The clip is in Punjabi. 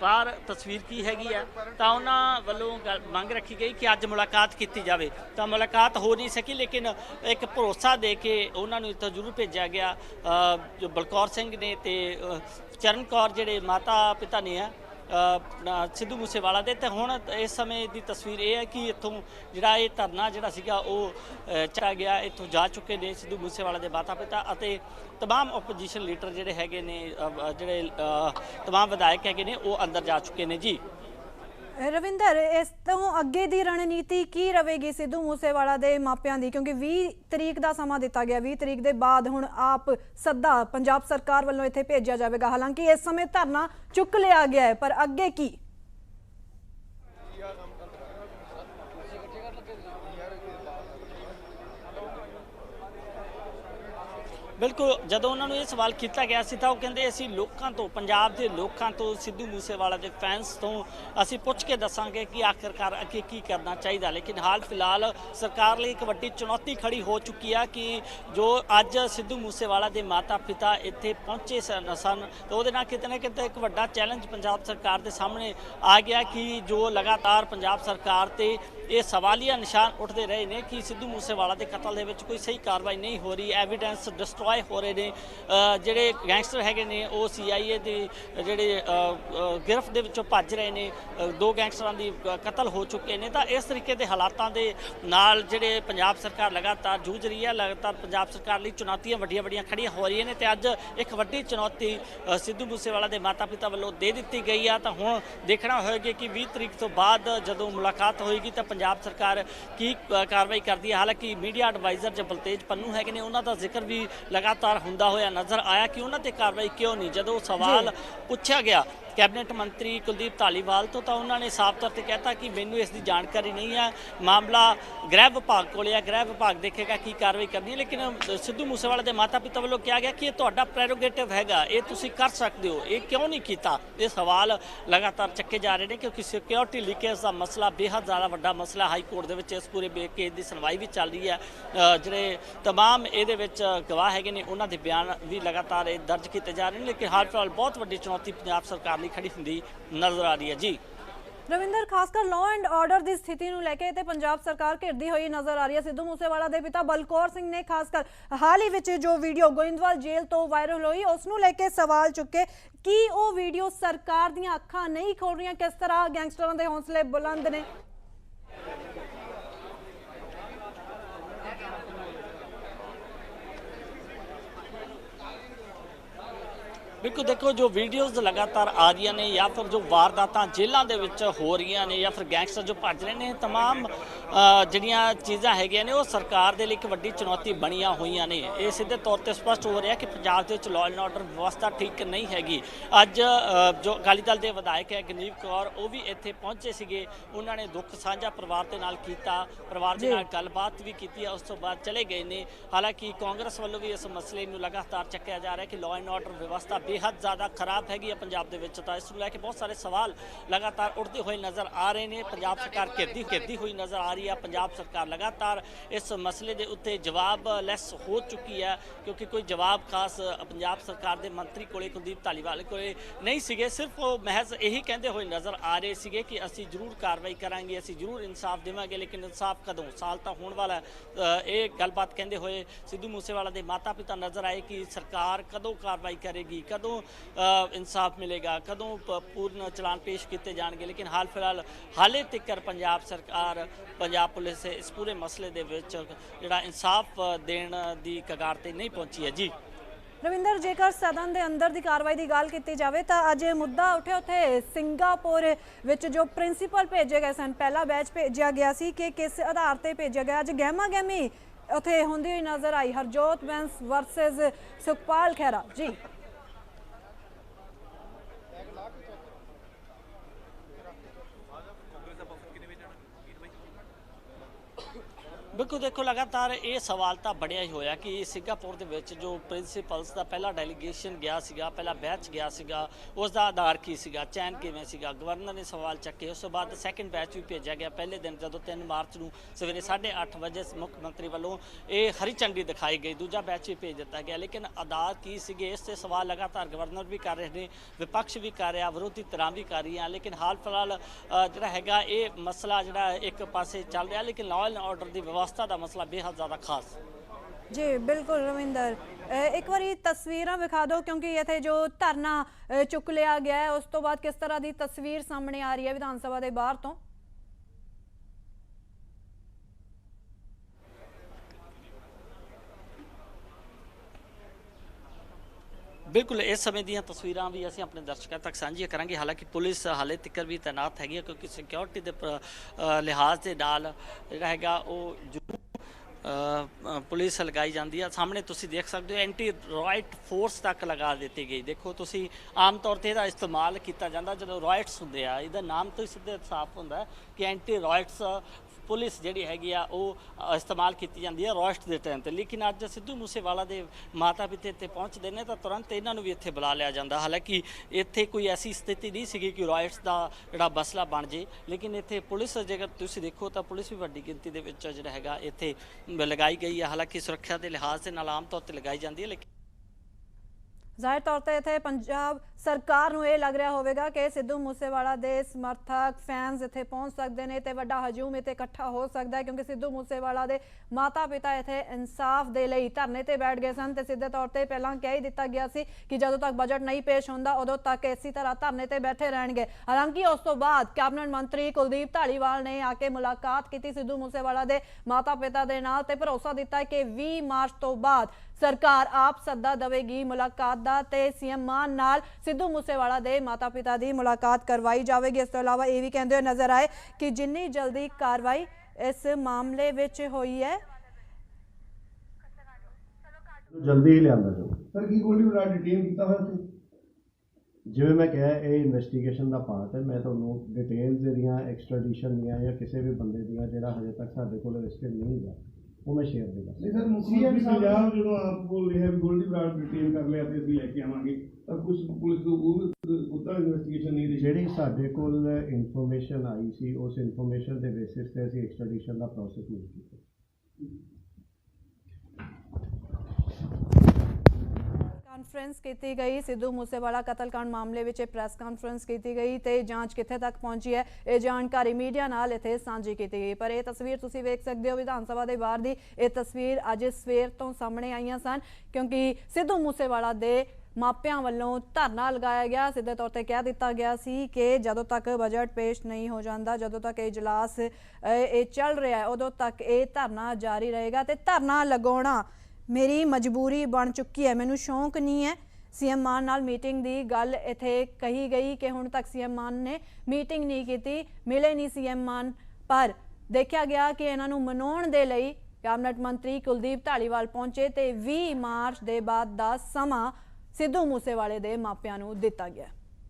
ਬਾਹਰ ਤਸਵੀਰ ਕੀ ਹੈਗੀ ਆ, ਤਾਂ ਉਹਨਾਂ ਵੱਲੋਂ ਗੱਲ- ਮੰਗ ਰੱਖੀ ਗਈ ਕਿ ਅੱਜ ਮੁਲਾਕਾਤ ਕੀਤੀ ਜਾਵੇ। ਤਾਂ ਮੁਲਾਕਾਤ ਹੋ ਨਹੀਂ ਸਕੀ, ਲੇਕਿਨ ਇੱਕ ਭਰੋਸਾ ਦੇ ਕੇ ਉਹਨਾਂ ਨੂੰ ਇੱਥੋਂ ਜ਼ਰੂਰ ਭੇਜਿਆ ਗਿਆ। ਜੋ ਬਲਕੌਰ ਸਿੰਘ ਨੇ ਤੇ ਚਰਨ ਕੌਰ ਜਿਹੜੇ ਮਾਤਾ ਪਿਤਾ ਨੇ ਆ ਸਿੱਧੂ ਮੂਸੇਵਾਲਾ ਦੇ। ਤੇ ਹੁਣ ਇਸ ਸਮੇਂ ਦੀ ਤਸਵੀਰ ਇਹ ਹੈ ਕਿ ਇੱਥੋਂ ਜਿਹੜਾ ਇਹ ਧਰਨਾ ਜਿਹੜਾ ਸੀਗਾ ਉਹ ਅ, ਚਲਾ ਗਿਆ ਇੱਥੋਂ ਜਾ ਚੁੱਕੇ ਨੇ ਸਿੱਧੂ ਮੂਸੇਵਾਲਾ ਦੇ ਮਾਤਾ ਪਿਤਾ ਅਤੇ ਤਮਾਮ ਆਪੋਜੀਸ਼ਨ ਲੀਡਰ ਜਿਹੜੇ ਹੈਗੇ ਨੇ ਜਿਹੜੇ ਅ, ਤਮਾਮ ਵਿਧਾਇਕ ਹੈਗੇ ਨੇ ਉਹ ਅੰਦਰ ਜਾ ਚੁੱਕੇ ਨੇ ਜੀ। ਰਵਿੰਦਰ, ਇਸ ਤੋਂ ਅੱਗੇ ਦੀ ਰਣਨੀਤੀ ਕੀ ਰਵੇਗੀ ਸਿੱਧੂ ਮੂਸੇਵਾਲਾ ਦੇ ਮਾਪਿਆਂ ਦੀ? ਕਿਉਂਕਿ 20 ਤਰੀਕ ਦਾ ਸਮਾਂ ਦਿੱਤਾ ਗਿਆ 20 ਤਰੀਕ ਦੇ ਬਾਅਦ ਹੁਣ ਆਪ ਸੱਦਾ ਪੰਜਾਬ ਸਰਕਾਰ ਵੱਲੋਂ ਇੱਥੇ ਭੇਜਿਆ ਜਾਵੇਗਾ। ਹਾਲਾਂਕਿ ਇਸ ਸਮੇਂ ਧਰਨਾ ਚੁੱਕ ਲਿਆ ਗਿਆ ਹੈ, ਪਰ ਅੱਗੇ ਕੀ? ਬਿਲਕੁਲ, ਜਦੋਂ ਉਹਨਾਂ ਨੂੰ ਇਹ ਸਵਾਲ ਕੀਤਾ ਗਿਆ ਸੀ ਤਾਂ ਉਹ ਕਹਿੰਦੇ ਅਸੀਂ ਲੋਕਾਂ ਤੋਂ, ਪੰਜਾਬ ਦੇ ਲੋਕਾਂ ਤੋਂ, ਸਿੱਧੂ ਮੂਸੇਵਾਲਾ ਦੇ ਫੈਨਸ ਤੋਂ ਅਸੀਂ ਪੁੱਛ ਕੇ ਦੱਸਾਂਗੇ ਕਿ ਆਖਿਰਕਾਰ ਅੱਗੇ ਕੀ ਕਰਨਾ ਚਾਹੀਦਾ। ਲੇਕਿਨ ਹਾਲ ਫਿਲਹਾਲ ਸਰਕਾਰ ਲਈ ਇੱਕ ਵੱਡੀ ਚੁਣੌਤੀ ਖੜੀ ਹੋ ਚੁੱਕੀ ਆ ਕਿ ਜੋ ਅੱਜ ਸਿੱਧੂ ਮੂਸੇਵਾਲਾ ਦੇ ਮਾਤਾ-ਪਿਤਾ ਇੱਥੇ ਪਹੁੰਚੇ ਸਨ ਸਨ, ਤਾਂ ਉਹਦੇ ਨਾਲ ਕਿਤੇ ਨਾ ਕਿਤੇ ਇੱਕ ਵੱਡਾ ਚੈਲੰਜ ਪੰਜਾਬ ਸਰਕਾਰ ਦੇ ਸਾਹਮਣੇ ਆ ਗਿਆ ਕਿ ਜੋ ਲਗਾਤਾਰ ਪੰਜਾਬ ਸਰਕਾਰ ਤੇ ਇਹ ਸਵਾਲੀਆ ਨਿਸ਼ਾਨ ਉੱਠਦੇ ਰਹੇ ਨੇ ਕਿ ਸਿੱਧੂ ਮੂਸੇਵਾਲਾ ਦੇ ਕਤਲ ਦੇ ਵਿੱਚ ਕੋਈ ਸਹੀ ਕਾਰਵਾਈ ਨਹੀਂ ਹੋ ਰਹੀ। ਐਵੀਡੈਂਸ ਡਿਸਟਰੋਏ ਹੋ ਰਹੇ ਨੇ। ਜਿਹੜੇ ਗੈਂਗਸਟਰ ਹੈਗੇ ਨੇ, ਉਹ ਸੀਆਈਏ ਦੇ ਜਿਹੜੇ ਗ੍ਰਿਫਤ ਦੇ ਵਿੱਚੋਂ ਭੱਜ ਰਹੇ ਨੇ। ਦੋ ਗੈਂਗਸਟਰਾਂ ਦੀ ਕਤਲ ਹੋ ਚੁੱਕੇ ਨੇ। ਤਾਂ ਇਸ ਤਰੀਕੇ ਦੇ ਹਾਲਾਤਾਂ ਦੇ ਨਾਲ ਜਿਹੜੇ ਪੰਜਾਬ ਸਰਕਾਰ ਲਗਾਤਾਰ ਜੂਝ ਰਹੀ ਹੈ, ਲਗਾਤਾਰ ਪੰਜਾਬ ਸਰਕਾਰ ਲਈ ਚੁਣੌਤੀਆਂ ਵੱਡੀਆਂ ਵੱਡੀਆਂ ਖੜੀਆਂ ਹੋ ਰਹੀਆਂ ਨੇ ਤੇ ਅੱਜ ਇੱਕ ਵੱਡੀ ਚੁਣੌਤੀ ਸਿੱਧੂ ਮੂਸੇਵਾਲਾ ਦੇ ਮਾਤਾ-ਪਿਤਾ ਵੱਲੋਂ ਦੇ ਦਿੱਤੀ ਗਈ ਆ। ਤਾਂ ਹੁਣ ਦੇਖਣਾ ਹੋਏਗਾ ਕਿ 20 ਤਰੀਕ ਤੋਂ ਬਾਅਦ ਜਦੋਂ ਮੁਲਾਕਾਤ ਹੋਏਗੀ ਤਾਂ ਪੰਜਾਬ ਸਰਕਾਰ ਕੀ ਕਾਰਵਾਈ ਕਰਦੀ ਹੈ? ਹਾਲਾਂਕਿ ਮੀਡੀਆ ਐਡਵਾਈਜ਼ਰ ਜੋ ਬਲਤੇਜ ਪੰਨੂ ਹੈਗੇ ਨੇ ਉਹਨਾਂ ਦਾ ਜ਼ਿਕਰ ਵੀ ਲਗਾਤਾਰ ਹੁੰਦਾ ਹੋਇਆ ਨਜ਼ਰ ਆਇਆ ਕਿ ਉਹਨਾਂ ਤੇ ਕਾਰਵਾਈ ਕਿਉਂ ਨਹੀਂ? ਜਦੋਂ ਸਵਾਲ ਪੁੱਛਿਆ ਗਿਆ ਕੈਬਨਿਟ ਮੰਤਰੀ ਕੁਲਦੀਪ ਧਾਲੀਵਾਲ ਤੋਂ ਤਾਂ ਉਹਨਾਂ ਨੇ ਸਾਫ਼ ਤੌਰ ਤੇ ਕਹਿਤਾ ਕਿ ਮੈਨੂੰ ਇਸ ਦੀ ਜਾਣਕਾਰੀ ਨਹੀਂ ਹੈ। ਮਾਮਲਾ ਗ੍ਰਹਿ ਵਿਭਾਗ ਕੋਲੇ ਹੈ। ਗ੍ਰਹਿ ਵਿਭਾਗ ਦੇਖੇਗਾ ਕੀ ਕਾਰਵਾਈ ਕਰਨੀ ਹੈ। ਲੇਕਿਨ ਸਿੱਧੂ ਮੂਸੇਵਾਲਾ ਦੇ ਮਾਤਾ ਪਿਤਾ ਵੱਲੋਂ ਕਿਹਾ ਗਿਆ ਕਿ ਇਹ ਤੁਹਾਡਾ ਪ੍ਰੈਰੋਗੇਟਿਵ ਹੈਗਾ। ਇਹ ਤੁਸੀਂ ਕਰ ਸਕਦੇ ਹੋ। ਇਹ ਕਿਉਂ ਨਹੀਂ ਕੀਤਾ? ਇਹ ਸਵਾਲ ਲਗਾਤਾਰ ਚੱਕੇ ਜਾ ਰਹੇ ਨੇ ਕਿਉਂਕਿ ਸਿਕਿਉਰਿਟੀ ਲੀਕੇਜ ਦਾ ਮਸਲਾ ਬੇਹੱਦ ਜ਼ਿਆਦਾ ਵੱਡਾ ਮਸਲਾ ਹਾਈ ਕੋਰਟ ਦੇ ਵਿੱਚ ਇਸ ਪੂਰੇ ਬੇ ਕੇਸ ਦੀ ਸੁਣਵਾਈ ਵੀ ਚੱਲ ਰਹੀ ਹੈ। ਜਿਹੜੇ ਤਮਾਮ ਇਹਦੇ ਵਿੱਚ ਗਵਾਹ ਹੈਗੇ ਨੇ, ਉਹਨਾਂ ਦੇ ਬਿਆਨ ਵੀ ਲਗਾਤਾਰ ਇਹ ਦਰਜ ਕੀਤੇ ਜਾ ਰਹੇ ਨੇ। ਲੇਕਿਨ ਹਾਲ ਫਿਲਹਾਲ ਬਹੁਤ ਵੱਡੀ ਚੁਣੌਤੀ ਪੰਜਾਬ ਸਰਕਾਰ ਲਈ ਖੜੀ ਹੁੰਦੀ ਨਜ਼ਰ ਆ ਰਹੀ ਹੈ। ਜੀ। ਰਵਿੰਦਰ, ਖਾਸ ਕਰ ਲਾਅ ਐਂਡ ਆਰਡਰ ਦੀ ਸਥਿਤੀ ਨੂੰ ਲੈ ਕੇ ਤੇ ਪੰਜਾਬ ਸਰਕਾਰ ਘਿਰਦੀ ਹੋਈ ਨਜ਼ਰ ਆ ਰਹੀ ਹੈ। ਸਿੱਧੂ ਮੂਸੇਵਾਲਾ ਦੇ ਪਿਤਾ ਬਲਕੌਰ ਸਿੰਘ ਨੇ ਖਾਸ ਕਰ ਹਾਲ ਹੀ ਵਿੱਚ ਜੋ ਵੀਡੀਓ ਗੋਇੰਦਵਾਲ ਜੇਲ੍ਹ ਤੋਂ ਵਾਇਰਲ ਹੋਈ, ਉਸ ਨੂੰ ਲੈ ਕੇ ਸਵਾਲ ਚੁੱਕੇ ਕੀ ਉਹ ਵੀਡੀਓ ਸਰਕਾਰ ਦੀਆਂ ਅੱਖਾਂ ਨਹੀਂ ਖੋਲ ਰਹੀਆਂ? ਕਿਸ ਤਰ੍ਹਾਂ ਗੈਂਗਸਟਰਾਂ ਦੇ ਹੌਸਲੇ ਬੁਲੰਦ ਨੇ? ਬਿਲਕੁਲ ਦੇਖੋ ਜੋ ਵੀਡੀਓਜ਼ ਲਗਾਤਾਰ ਆ ਰਹੀਆਂ ਨੇ ਜਾਂ ਫਿਰ ਜੋ ਵਾਰਦਾਤਾਂ ਜੇਲ੍ਹਾਂ ਦੇ ਵਿੱਚ ਹੋ ਰਹੀਆਂ ਨੇ ਜਾਂ ਫਿਰ ਗੈਂਗਸਟਰ ਜੋ ਭੱਜ ਰਹੇ ਨੇ तमाम ਅ, ਜਿਹੜੀਆਂ ਚੀਜ਼ਾਂ ਹੈਗੀਆਂ ਨੇ ਉਹ ਸਰਕਾਰ ਦੇ ਲਈ ਇੱਕ ਵੱਡੀ ਚੁਣੌਤੀ ਬਣੀਆਂ ਹੋਈਆਂ ਨੇ। ਇਹ ਸਿੱਧੇ ਤੌਰ ਤੇ ਸਪਸ਼ਟ ਹੋ ਰਿਹਾ ਕਿ ਪੰਜਾਬ ਦੇ ਵਿੱਚ ਲਾਅ ਐਂਡ ਆਰਡਰ ਵਿਵਸਥਾ ਠੀਕ ਨਹੀਂ ਹੈਗੀ। ਅੱਜ ਜੋ ਅਕਾਲੀ ਦਲ ਦੇ ਵਿਧਾਇਕ ਹੈ ਗਨੀਵ ਕੌਰ ਉਹ ਵੀ ਇੱਥੇ ਪਹੁੰਚੇ ਸੀਗੇ। ਉਹਨਾਂ ਨੇ ਦੁੱਖ ਸਾਂਝਾ ਪਰਿਵਾਰ ਦੇ ਨਾਲ ਕੀਤਾ ਪਰਿਵਾਰ ਦੇ। ਨਾਲ ਗੱਲਬਾਤ ਵੀ ਕੀਤੀ ਹੈ ਉਸ ਤੋਂ ਬਾਅਦ ਚਲੇ ਗਏ ਨੇ। ਹਾਲਾਂਕਿ ਕਾਂਗਰਸ ਵੱਲੋਂ ਵੀ ਇਸ ਮਸਲੇ ਨੂੰ ਲਗਾਤਾਰ ਚੱਕਿਆ ਜਾ ਰਿਹਾ ਕਿ ਲਾਅ ਐਂਡ ਆਰਡਰ ਵਿਵਸਥਾ ਬੇਹੱਦ ਜ਼ਿਆਦਾ ਖਰਾਬ ਹੈਗੀ ਹੈ ਪੰਜਾਬ ਦੇ ਵਿੱਚ। ਤਾਂ ਇਸ ਨੂੰ ਲੈ ਕੇ ਬਹੁਤ ਸਾਰੇ ਸਵਾਲ ਲਗਾਤਾਰ ਉੱਠਦੇ ਹੋਏ ਨਜ਼ਰ ਆ ਰਹੇ ਨੇ। ਪੰਜਾਬ ਸਰਕਾਰ ਘਿਰਦੀ ਘਿਰਦੀ ਹੋਈ ਨਜ਼ਰ ਆ ਰਹੀ ਹੈ ਪੰਜਾਬ ਸਰਕਾਰ ਲਗਾਤਾਰ ਇਸ ਮਸਲੇ ਦੇ ਉੱਤੇ ਜਵਾਬ ਲੈਸ ਹੋ ਚੁੱਕੀ ਹੈ, ਕਿਉਂਕਿ ਕੋਈ ਜਵਾਬ ਖਾਸ ਪੰਜਾਬ ਸਰਕਾਰ ਦੇ ਮੰਤਰੀ ਕੋਲੇ, ਕੁਲਦੀਪ ਧਾਲੀਵਾਲ ਕੋਲੇ ਨਹੀਂ ਸੀਗੇ। ਸਿਰਫ ਉਹ ਮਹਿਜ਼ ਇਹੀ ਕਹਿੰਦੇ ਹੋਏ ਨਜ਼ਰ ਆ ਰਹੇ ਸੀਗੇ ਕਿ ਅਸੀਂ ਜ਼ਰੂਰ ਕਾਰਵਾਈ ਕਰਾਂਗੇ, ਅਸੀਂ ਜ਼ਰੂਰ ਇਨਸਾਫ ਦੇਵਾਂਗੇ, ਲੇਕਿਨ ਇਨਸਾਫ ਕਦੋਂ? ਸਾਲ ਤਾਂ ਹੋਣ ਵਾਲਾ ਇਹ ਗੱਲਬਾਤ ਕਹਿੰਦੇ ਹੋਏ ਸਿੱਧੂ ਮੂਸੇਵਾਲਾ ਦੇ ਮਾਤਾ ਪਿਤਾ ਨਜ਼ਰ ਆਏ ਕਿ ਸਰਕਾਰ ਕਦੋਂ ਕਾਰਵਾਈ ਕਰੇਗੀ, ਕਦੋਂ ਇਨਸਾਫ ਮਿਲੇਗਾ, ਕਦੋਂ ਪੂਰਨ ਚਲਾਨ ਪੇਸ਼ ਕੀਤੇ ਜਾਣਗੇ, ਲੇਕਿਨ ਹਾਲ ਫਿਲਹਾਲ ਹਾਲੇ ਤੱਕ ਪੰਜਾਬ ਸਰਕਾਰ ਪੰਜਾਬ ਪੁਲਿਸ ਇਸ ਪੂਰੇ ਮਸਲੇ ਦੇ ਵਿੱਚ ਜਿਹੜਾ ਇਨਸਾਫ ਦੇਣ ਦੀ ਕਗਾਰ ਤੇ ਨਹੀਂ ਪਹੁੰਚੀ ਹੈ। ਜੀ। ਰਵਿੰਦਰ, ਜੇਕਰ ਸਦਨ ਦੇ ਅੰਦਰ ਦੀ ਕਾਰਵਾਈ ਦੀ ਗੱਲ ਕੀਤੀ ਜਾਵੇ ਤਾਂ ਅੱਜ ਇਹ ਮੁੱਦਾ ਉੱਠਿਆ ਉੱਥੇ ਸਿੰਗਾਪੁਰ ਵਿੱਚ ਜੋ ਪ੍ਰਿੰਸੀਪਲ ਭੇਜੇ ਗਏ ਸਨ, ਪਹਿਲਾ ਬੈਚ ਭੇਜਿਆ ਗਿਆ ਸੀ ਕਿ ਕਿਸ ਆਧਾਰ ਤੇ ਭੇਜਿਆ ਗਿਆ। ਅੱਜ ਗਹਿਮਾ ਗਹਿਮੀ ਉੱਥੇ ਹੁੰਦੀ ਹੋਈ ਨਜ਼ਰ ਆਈ। ਹਰਜੋਤ ਬੈਂਸ ਵਰਸਸ ਸੁਖਪਾਲ ਖਹਿਰਾ। ਜੀ। ਬਿਲਕੁਲ ਦੇਖੋ, ਲਗਾਤਾਰ ਇਹ ਸਵਾਲ ਤਾਂ ਬੜਿਆ ਹੀ ਹੋਇਆ ਕਿ ਸਿੰਗਾਪੁਰ ਦੇ ਵਿੱਚ ਜੋ ਪ੍ਰਿੰਸੀਪਲਸ ਦਾ ਪਹਿਲਾ ਡੈਲੀਗੇਸ਼ਨ ਗਿਆ ਸੀਗਾ, ਪਹਿਲਾ ਬੈਚ ਗਿਆ ਸੀਗਾ ਉਸ ਦਾ ਆਧਾਰ ਕੀ ਸੀਗਾ, ਚੈਨ ਕਿਵੇਂ ਸੀਗਾ, ਗਵਰਨਰ ਨੇ ਸਵਾਲ ਚੱਕੇ, ਉਸ ਤੋਂ ਬਾਅਦ ਸੈਕੰਡ ਬੈਚ ਵੀ ਭੇਜਿਆ ਗਿਆ। ਪਹਿਲੇ ਦਿਨ ਜਦੋਂ 3 ਮਾਰਚ ਨੂੰ ਸਵੇਰੇ 8:30 ਵਜੇ ਮੁੱਖ ਮੰਤਰੀ ਵੱਲੋਂ ਇਹ ਹਰੀ ਝੰਡੀ ਦਿਖਾਈ ਗਈ, ਦੂਜਾ ਬੈਚ ਵੀ ਭੇਜ ਦਿੱਤਾ ਗਿਆ। ਲੇਕਿਨ ਆਧਾਰ ਕੀ ਸੀਗੇ, ਇਸ ਤੇ ਸਵਾਲ ਲਗਾਤਾਰ ਗਵਰਨਰ ਵੀ ਕਰ ਰਹੇ ਨੇ, ਵਿਪਕਸ਼ ਵੀ ਕਰ ਰਿਹਾ, ਵਿਰੋਧੀ ਧਿਰਾਂ ਵੀ ਕਰ ਰਹੀਆਂ। ਲੇਕਿਨ ਹਾਲ ਫਿਲਹਾਲ ਜਿਹੜਾ ਹੈਗਾ, ਇਹ ਮਸਲਾ ਜਿਹੜਾ ਇੱਕ ਪਾਸੇ ਚੱਲ ਰਿਹਾ, ਲੇਕਿਨ ਲਾਅ ਐਂਡ ਆਰਡਰ ਦੀ ਵਿਵਸਥਾ ਦਾ ਮਸਲਾ ਬੇਹੱਦ ਜ਼ਿਆਦਾ ਖਾਸ। ਜੀ, ਬਿਲਕੁਲ ਰਵਿੰਦਰ। ਇੱਕ ਵਾਰੀ ਤਸਵੀਰਾਂ ਵਿਖਾ ਦਿਓ, ਕਿਉਂਕਿ ਇੱਥੇ ਜੋ ਧਰਨਾ ਚੁੱਕ ਲਿਆ ਗਿਆ ਹੈ, ਉਸ ਤੋਂ ਬਾਅਦ ਕਿਸ ਤਰ੍ਹਾਂ ਦੀ ਤਸਵੀਰ ਸਾਹਮਣੇ ਆ ਰਹੀ ਹੈ ਵਿਧਾਨ ਸਭਾ ਦੇ ਬਾਹਰ ਤੋਂ? ਬਿਲਕੁਲ, ਇਸ ਸਮੇਂ ਦੀਆਂ ਤਸਵੀਰਾਂ ਵੀ ਅਸੀਂ ਆਪਣੇ ਦਰਸ਼ਕਾਂ ਤੱਕ ਸਾਂਝੀਆਂ ਕਰਾਂਗੇ। ਹਾਲਾਂਕਿ ਪੁਲਿਸ ਹਾਲੇ ਤੱਕ ਵੀ ਤਾਇਨਾਤ ਹੈਗੀ ਹੈ ਕਿਉਂਕਿ ਸਿਕਿਉਰਿਟੀ ਦੇ ਪ- ਲਿਹਾਜ਼ ਦੇ ਨਾਲ ਜਿਹੜਾ ਹੈਗਾ ਉਹ ਜ਼ਰੂਰ ਪੁਲਿਸ ਲਗਾਈ ਜਾਂਦੀ ਆ। ਸਾਹਮਣੇ ਤੁਸੀਂ ਦੇਖ ਸਕਦੇ ਹੋ ਐਂਟੀ ਰਾਈਟ ਫੋਰਸ ਤੱਕ ਲਗਾ ਦਿੱਤੀ ਗਈ। ਦੇਖੋ, ਤੁਸੀਂ ਆਮ ਤੌਰ ਤੇ ਇਹਦਾ ਇਸਤੇਮਾਲ ਕੀਤਾ ਜਾਂਦਾ, ਜਦੋਂ ਰਾਈਟਸ ਹੁੰਦੇ ਆ। ਇਹਦਾ ਨਾਮ ਤੋਂ ਹੀ ਸਿੱਧੇ ਸਾਫ਼ ਹੁੰਦਾ ਕਿ ਐਂਟੀ ਰਾਈਟਸ ਪੁਲਿਸ ਜਿਹੜੀ ਹੈਗੀ ਆ, ਉਹ ਇਸਤੇਮਾਲ ਕੀਤੀ ਜਾਂਦੀ ਹੈ ਰੋਸਟ ਦੇ ਟਾਈਮ ਤੇ। ਲੇਕਿਨ ਅੱਜ ਸਿੱਧੂ ਮੂਸੇਵਾਲਾ ਦੇ ਮਾਤਾ ਪਿਤਾ ਇੱਥੇ ਪਹੁੰਚਦੇ ਨੇ ਤਾਂ ਤੁਰੰਤ ਇਹਨਾਂ ਨੂੰ ਵੀ ਇੱਥੇ ਬੁਲਾ ਲਿਆ ਜਾਂਦਾ। ਹਾਲਾਂਕਿ ਇੱਥੇ ਕੋਈ ਐਸੀ ਸਥਿਤੀ ਨਹੀਂ ਸੀਗੀ ਕਿ ਰਾਈਟਸ ਦਾ ਜਿਹੜਾ ਮਸਲਾ ਬਣ ਜੇ। ਲੇਕਿਨ ਇੱਥੇ ਪੁਲਿਸ, ਜੇਕਰ ਤੁਸੀਂ ਦੇਖੋ ਤਾਂ ਪੁਲਿਸ ਵੀ ਵੱਡੀ ਗਿਣਤੀ ਦੇ ਵਿੱਚ ਜਿਹੜਾ ਹੈਗਾ ਇੱਥੇ ਲਗਾਈ ਗਈ ਹੈ। ਹਾਲਾਂਕਿ ਸੁਰੱਖਿਆ ਦੇ ਲਿਹਾਜ਼ ਦੇ ਨਾਲ ਆਮ ਤੌਰ ਤੇ ਲਗਾਈ ਜਾਂਦੀ ਹੈ, ਲੇਕਿਨ ਜ਼ਾਹਿਰ ਤੌਰ ਤੇ ਇੱਥੇ ਪੰਜਾਬ ਸਰਕਾਰ ਨੂੰ ਇਹ ਲੱਗ ਰਿਹਾ ਹੋਵੇਗਾ ਕਿ ਸਿੱਧੂ ਮੂਸੇਵਾਲਾ ਦੇ ਸਮਰਥਕ ਫੈਨਸ ਇੱਥੇ ਪਹੁੰਚ ਸਕਦੇ ਨੇ ਤੇ ਵੱਡਾ ਹਜੂਮ ਇੱਥੇ ਇਕੱਠਾ ਹੋ ਸਕਦਾ ਹੈ, ਕਿਉਂਕਿ ਸਿੱਧੂ ਮੂਸੇਵਾਲਾ ਦੇ ਮਾਤਾ-ਪਿਤਾ ਇੱਥੇ ਇਨਸਾਫ ਦੇ ਲਈ ਧਰਨੇ ਤੇ ਬੈਠ ਗਏ ਸਨ ਤੇ ਸਿੱਧੇ ਤੌਰ ਤੇ ਪਹਿਲਾਂ ਕਹਿ ਹੀ ਦਿੱਤਾ ਗਿਆ ਸੀ ਕਿ ਜਦੋਂ ਤੱਕ ਬਜਟ ਨਹੀਂ ਪੇਸ਼ ਹੁੰਦਾ, ਉਦੋਂ ਤੱਕ ਇਸੇ ਤਰ੍ਹਾਂ ਧਰਨੇ ਤੇ ਬੈਠੇ ਰਹਿਣਗੇ। ਹਾਲਾਂਕਿ ਉਸ ਤੋਂ ਬਾਅਦ ਕੈਬਨਿਟ ਮੰਤਰੀ ਕੁਲਦੀਪ ਢਾਲੀਵਾਲ ਨੇ ਆ ਕੇ ਮੁਲਾਕਾਤ ਕੀਤੀ ਸਿੱਧੂ ਮੂਸੇਵਾਲਾ ਦੇ ਮਾਤਾ-ਪਿਤਾ ਦੇ ਨਾਲ ਤੇ ਭਰੋਸਾ ਦਿੱਤਾ ਕਿ 20 ਮਾਰਚ ਤੋਂ ਬਾਅਦ ਸਰਕਾਰ ਆਪ ਸੱਦਾ ਦੇਵੇਗੀ ਮੁਲਾਕਾਤ ਦਾ ਤੇ ਸੀਐਮ ਮਾਨ ਨਾਲ ਸਿੱਧੂ ਮੂਸੇਵਾਲਾ ਦੇ ਮਾਤਾ-ਪਿਤਾ ਦੀ ਮੁਲਾਕਾਤ ਕਰਵਾਈ ਜਾਵੇਗੀ। ਇਸ ਤੋਂ ਇਲਾਵਾ ਇਹ ਵੀ ਕਹਿੰਦੇ ਹੋਏ ਨਜ਼ਰ ਆਏ ਕਿ ਜਿੰਨੀ ਜਲਦੀ ਕਾਰਵਾਈ ਇਸ ਮਾਮਲੇ ਵਿੱਚ ਹੋਈ ਹੈ। ਜਲਦੀ ਹੀ ਲਿਆਂਦਾ ਜਾਊ। ਸਰ ਕੀ ਗੋਲਡੀ ਬਰਾਡ ਡਿਟੇਨ ਕੀਤਾ ਹੋਇਆ ਸੀ? ਜਿਵੇਂ ਮੈਂ ਕਿਹਾ ਇਹ ਇਨਵੈਸਟੀਗੇਸ਼ਨ ਦਾ ਪਾਰਟ ਹੈ। ਮੈਂ ਤੁਹਾਨੂੰ ਡਿਟੇਲਸ ਜਿਹੜੀਆਂ ਐਕਸਟ੍ਰੈਡੀਸ਼ਨ ਦੀਆਂ ਜਾਂ ਕਿਸੇ ਵੀ ਬੰਦੇ ਦੀਆਂ ਜਿਹੜਾ ਹਜੇ ਤੱਕ ਸਾਡੇ ਕੋਲ ਲਿਸਟਡ ਨਹੀਂ ਹੈ ਉਹ ਮੈਂ ਸ਼ੇਅਰ ਨਹੀਂ ਕਰ ਨਹੀਂ ਸਰ ਮੁੱਖ ਮੰਤਰੀ ਪੰਜਾਬ ਜਦੋਂ ਆਪ ਬੋਲ ਰਹੇ ਹੈ ਵੀ ਗੋਲਡੀ ਬਰਾਡ ਡਿਟੇਨ ਕਰ ਲਿਆ ਤੇ ਅਸੀਂ ਲੈ ਕੇ ਆਵਾਂਗੇ। ਤਾਂ ਕੁਝ ਪੁਲਿਸ ਨੂੰ ਉਹ ਉਦਾਂ ਇਨਵੈਸਟੀਗੇਸ਼ਨ ਨਹੀਂ ਰਹੀ। ਜਿਹੜੀ ਸਾਡੇ ਕੋਲ ਇਨਫੋਰਮੇਸ਼ਨ ਆਈ ਸੀ ਉਸ ਇਨਫੋਰਮੇਸ਼ਨ ਦੇ ਬੇਸਿਸ ਤੇ ਅਸੀਂ ਐਕਸਟ੍ਰੈਡੀਸ਼ਨ ਦਾ ਪ੍ਰੋਸੈਸ ਨਹੀਂ ਕੀਤਾ। ਕਾਨਫਰੰਸ ਕੀਤੀ ਗਈ। ਸਿੱਧੂ ਮੂਸੇਵਾਲਾ ਕਤਲकांड ਮਾਮਲੇ ਵਿੱਚ ਪ੍ਰੈਸ ਕਾਨਫਰੰਸ ਕੀਤੀ ਗਈ ਤੇ ਜਾਂਚ ਕਿੱਥੇ ਤੱਕ ਪਹੁੰਚੀ ਹੈ, ਇਹ ਜਾਣਕਾਰੀ ਮੀਡੀਆ ਨਾਲ ਇੱਥੇ ਸਾਂਝੀ ਕੀਤੀ ਗਈ। ਪਰ ਇਹ ਤਸਵੀਰ ਤੁਸੀਂ ਵੇਖ ਸਕਦੇ ਹੋ, ਵਿਧਾਨ ਸਭਾ ਦੇ ਬਾਹਰ ਦੀ ਇਹ ਤਸਵੀਰ ਅੱਜ ਸਵੇਰ ਤੋਂ ਸਾਹਮਣੇ ਆਈਆਂ ਸਨ, ਕਿਉਂਕਿ ਸਿੱਧੂ ਮੂਸੇਵਾਲਾ ਦੇ ਮਾਪਿਆਂ ਵੱਲੋਂ ਧਰਨਾ ਲਗਾਇਆ ਗਿਆ। ਸਿੱਧੇ ਤੌਰ ਤੇ ਕਹਿ ਦਿੱਤਾ ਗਿਆ ਸੀ ਕਿ ਜਦੋਂ ਤੱਕ ਬਜਟ ਪੇਸ਼ ਨਹੀਂ ਹੋ ਜਾਂਦਾ, ਜਦੋਂ ਤੱਕ ਇਹ ਇਜਲਾਸ ਇਹ ਚੱਲ ਰਿਹਾ ਹੈ, ਉਦੋਂ ਤੱਕ ਇਹ ਧਰਨਾ ਜਾਰੀ ਰਹੇਗਾ ਤੇ ਧਰਨਾ ਲਗਾਉਣਾ ਮੇਰੀ ਮਜਬੂਰੀ ਬਣ ਚੁੱਕੀ ਹੈ। ਮੈਨੂੰ ਸ਼ੌਂਕ ਨਹੀਂ ਹੈ ਸੀਐਮ ਮਾਨ ਨਾਲ ਮੀਟਿੰਗ ਦੀ ਗੱਲ ਇੱਥੇ ਕਹੀ ਗਈ ਕਿ ਹੁਣ ਤੱਕ ਸੀਐਮ ਮਾਨ ਨੇ ਮੀਟਿੰਗ ਨਹੀਂ ਕੀਤੀ, ਮਿਲੇ ਨਹੀਂ ਸੀਐਮ ਮਾਨ। ਪਰ ਦੇਖਿਆ ਗਿਆ ਕਿ ਇਹਨਾਂ ਨੂੰ ਮਨਾਉਣ ਦੇ ਲਈ ਕੈਬਨਿਟ ਮੰਤਰੀ ਕੁਲਦੀਪ ਢਾਲੀਵਾਲ ਪਹੁੰਚੇ ਤੇ 20 ਮਾਰਚ ਦੇ ਬਾਅਦ ਦਾ ਸਮਾਂ ਸਿੱਧੂ ਮੂਸੇਵਾਲੇ ਦੇ ਮਾਪਿਆਂ ਨੂੰ ਦਿੱਤਾ ਗਿਆ।